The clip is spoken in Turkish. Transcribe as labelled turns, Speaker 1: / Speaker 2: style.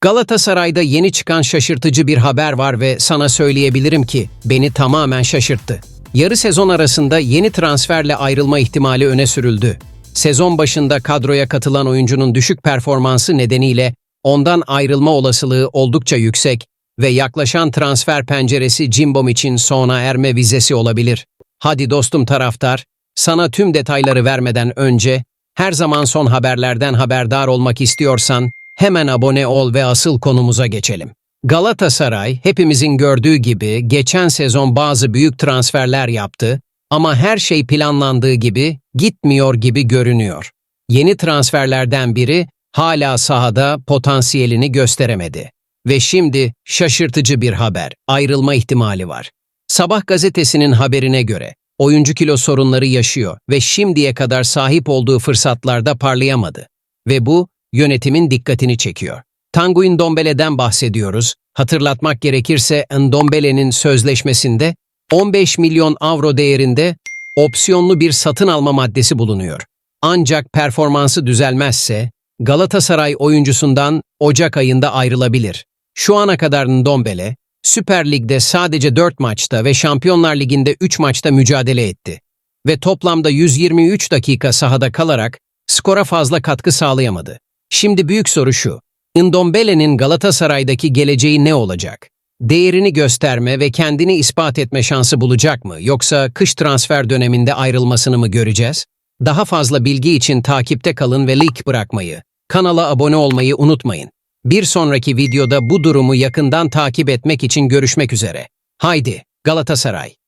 Speaker 1: Galatasaray'da yeni çıkan şaşırtıcı bir haber var ve sana söyleyebilirim ki beni tamamen şaşırttı. Yarı sezon arasında yeni transferle ayrılma ihtimali öne sürüldü. Sezon başında kadroya katılan oyuncunun düşük performansı nedeniyle ondan ayrılma olasılığı oldukça yüksek ve yaklaşan transfer penceresi Cimbom için sona erme vizesi olabilir. Hadi dostum taraftar, sana tüm detayları vermeden önce her zaman son haberlerden haberdar olmak istiyorsan hemen abone ol ve asıl konumuza geçelim. Galatasaray hepimizin gördüğü gibi geçen sezon bazı büyük transferler yaptı ama her şey planlandığı gibi gitmiyor gibi görünüyor. Yeni transferlerden biri hala sahada potansiyelini gösteremedi. Ve şimdi şaşırtıcı bir haber, ayrılma ihtimali var. Sabah gazetesinin haberine göre oyuncu kilo sorunları yaşıyor ve şimdiye kadar sahip olduğu fırsatlarda parlayamadı. Ve bu yönetimin dikkatini çekiyor. Tanguy Ndombele'den bahsediyoruz. Hatırlatmak gerekirse Ndombele'nin sözleşmesinde 15 milyon avro değerinde opsiyonlu bir satın alma maddesi bulunuyor. Ancak performansı düzelmezse Galatasaray oyuncusundan Ocak ayında ayrılabilir. Şu ana kadar Ndombele, Süper Lig'de sadece 4 maçta ve Şampiyonlar Ligi'nde 3 maçta mücadele etti. Ve toplamda 123 dakika sahada kalarak skora fazla katkı sağlayamadı. Şimdi büyük soru şu. Ndombele'nin Galatasaray'daki geleceği ne olacak? Değerini gösterme ve kendini ispat etme şansı bulacak mı yoksa kış transfer döneminde ayrılmasını mı göreceğiz? Daha fazla bilgi için takipte kalın ve like bırakmayı, kanala abone olmayı unutmayın. Bir sonraki videoda bu durumu yakından takip etmek için görüşmek üzere. Haydi Galatasaray!